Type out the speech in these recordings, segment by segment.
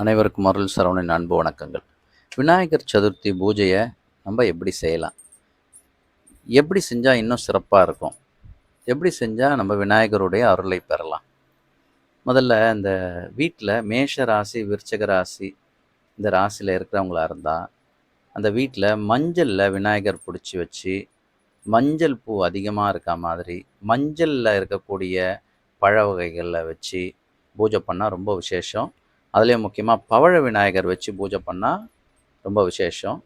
அனைவருக்கும் அருள் சரவணின் அன்பு வணக்கங்கள். விநாயகர் சதுர்த்தி பூஜையை நம்ம எப்படி செய்யலாம்? எப்படி செஞ்சால் இன்னும் சிறப்பாக இருக்கும்? எப்படி செஞ்சால் நம்ம விநாயகருடைய அருளை பெறலாம்? முதல்ல இந்த வீட்டில் மேஷ ராசி விருச்சக ராசி இந்த ராசியில் இருக்கிறவங்களா இருந்தால் அந்த வீட்டில் மஞ்சளில் விநாயகர் பிடிச்சி வச்சு மஞ்சள் பூ அதிகமாக இருக்க மாதிரி மஞ்சளில் இருக்கக்கூடிய பழ வகைகளில் வச்சு பூஜை பண்ணால் ரொம்ப விசேஷம். அதுலேயும் முக்கியமாக பவழ விநாயகர் வச்சு பூஜை பண்ணால் ரொம்ப விசேஷம்.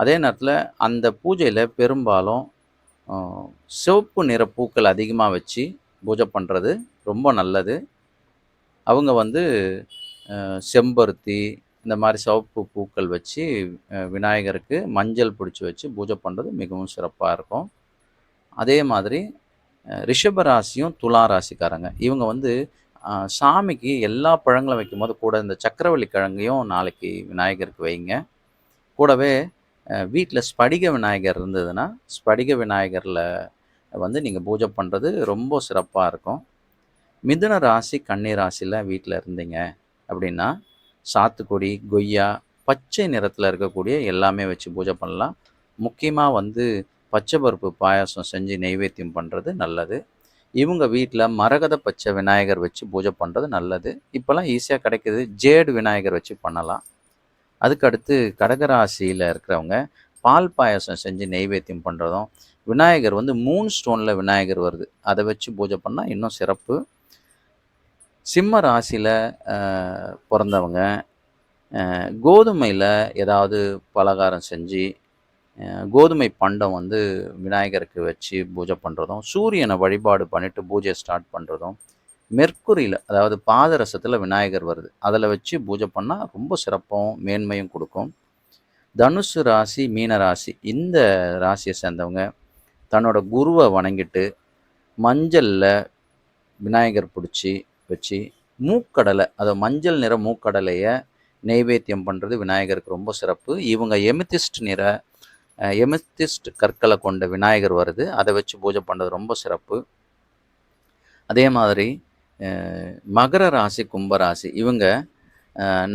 அதே நேரத்தில் அந்த பூஜையில் பெரும்பாலும் சிவப்பு நிற பூக்கள் அதிகமாக வச்சு பூஜை பண்ணுறது ரொம்ப நல்லது. அவங்க வந்து செம்பருத்தி இந்த மாதிரி சிவப்பு பூக்கள் வச்சு விநாயகருக்கு மஞ்சள் பிடிச்சி வச்சு பூஜை பண்ணுறது மிகவும் சிறப்பாக இருக்கும். அதே மாதிரி ரிஷபராசியும் ரிஷப ராசியும் துலா ராசிக்காரங்க இவங்க வந்து சாமிக்கு எல்லா பழங்களும் வைக்கும்போது கூட இந்த சக்கரவள்ளி கிழங்கையும் நாளைக்கு விநாயகருக்கு வைங்க. கூடவே வீட்டில் ஸ்படிக விநாயகர் இருந்ததுன்னா ஸ்படிக விநாயகரில் வந்து நீங்கள் பூஜை பண்ணுறது ரொம்ப சிறப்பாக இருக்கும். மிதுன ராசி கன்னி ராசியில் வீட்டில் இருந்தீங்க அப்படின்னா சாத்துக்குடி கொய்யா பச்சை நிறத்தில் இருக்கக்கூடிய எல்லாமே வச்சு பூஜை பண்ணலாம். முக்கியமாக வந்து பச்சை பருப்பு பாயாசம் செஞ்சு நெய்வேத்தியம் பண்ணுறது நல்லது. இவங்க வீட்டில் மரகத பச்சை விநாயகர் வச்சு பூஜை பண்ணுறது நல்லது. இப்போல்லாம் ஈஸியாக கிடைக்கிது. ஜேடு விநாயகர் வச்சு பண்ணலாம். அதுக்கடுத்து கடகராசியில் இருக்கிறவங்க பால் பாயாசம் செஞ்சு நெய்வேத்தியம் பண்ணுறதும் விநாயகர் வந்து மூணு ஸ்டோனில் விநாயகர் வருது. அதை வச்சு பூஜை பண்ணால் இன்னும் சிறப்பு. சிம்ம ராசியில் பிறந்தவங்க கோதுமையில் ஏதாவது பலகாரம் செஞ்சு கோதுமை பண்டம் வந்து விநாயகருக்கு வச்சு பூஜை பண்ணுறதும் சூரியனை வழிபாடு பண்ணிட்டு பூஜை ஸ்டார்ட் பண்ணுறதும் மெர்க்குரியில் அதாவது பாதரசத்தில் விநாயகர் வருது. அதில் வச்சு பூஜை பண்ணால் ரொம்ப சிறப்பும் மேன்மையும் கொடுக்கும். தனுசு ராசி மீன ராசி இந்த ராசியை சேர்ந்தவங்க தன்னோட குருவை வணங்கிட்டு மஞ்சளில் விநாயகர் பிடிச்சி வச்சு மூக்கடலை அதை மஞ்சள் நிற மூக்கடலையை நெய்வேத்தியம் பண்ணுறது விநாயகருக்கு ரொம்ப சிறப்பு. இவங்க எமித்திஸ்ட் நிற எமித்திஸ்ட் கற்களை கொண்ட விநாயகர் வருது. அதை வச்சு பூஜை பண்ணுறது ரொம்ப சிறப்பு. அதே மாதிரி மகர ராசி கும்பராசி இவங்க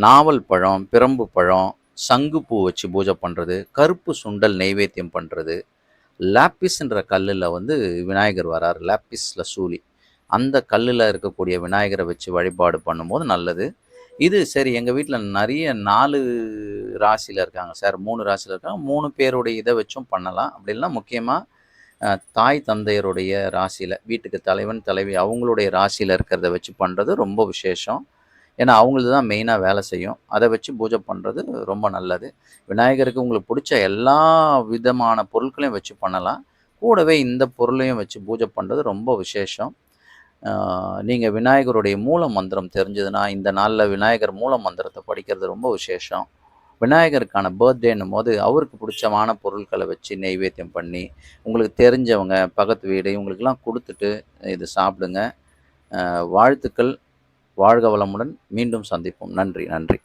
நாவல் பழம் பிரம்பு பழம் சங்குப்பூ வச்சு பூஜை பண்ணுறது கருப்பு சுண்டல் நெய்வேத்தியம் பண்ணுறது லாப்பிஸ்ன்ற கல்லில் வந்து விநாயகர் வரார் லாப்பிஸில் சூலி. அந்த கல்லில் இருக்கக்கூடிய விநாயகரை வச்சு வழிபாடு பண்ணும்போது நல்லது. இது சரி எங்கள் வீட்டில் நிறைய நாலு ராசியில் இருக்காங்க. சார் மூணு ராசியில் இருக்காங்க. மூணு பேருடைய இதை வச்சும் பண்ணலாம். அப்படின்னா முக்கியமாக தாய் தந்தையருடைய ராசியில் வீட்டுக்கு தலைவன் தலைவி அவங்களுடைய ராசியில் இருக்கிறத வச்சு பண்ணுறது ரொம்ப விசேஷம். ஏன்னா அவங்களது தான் மெயினாக வேலை செய்யும். அதை வச்சு பூஜை பண்ணுறது ரொம்ப நல்லது. விநாயகருக்கு உங்களுக்கு பிடிச்ச எல்லா விதமான பொருட்களையும் வச்சு பண்ணலாம். கூடவே இந்த பொருளையும் வச்சு பூஜை பண்ணுறது ரொம்ப விசேஷம். நீங்கள் விநாயகருடைய மூல மந்திரம் தெரிஞ்சதுன்னா இந்த நாளில் விநாயகர் மூல மந்திரத்தை படிக்கிறது ரொம்ப விசேஷம். விநாயகருக்கான பர்த்டேன்னும் போது அவருக்கு பிடிச்சமான பொருட்களை வச்சு நெய்வேத்தியம் பண்ணி உங்களுக்கு தெரிஞ்சவங்க பக்கத்து வீடு இவங்களுக்கெல்லாம் கொடுத்துட்டு இது சாப்பிடுங்க. வாழ்த்துக்கள். வாழ்க வளமுடன் மீண்டும் சந்திப்போம். நன்றி நன்றி.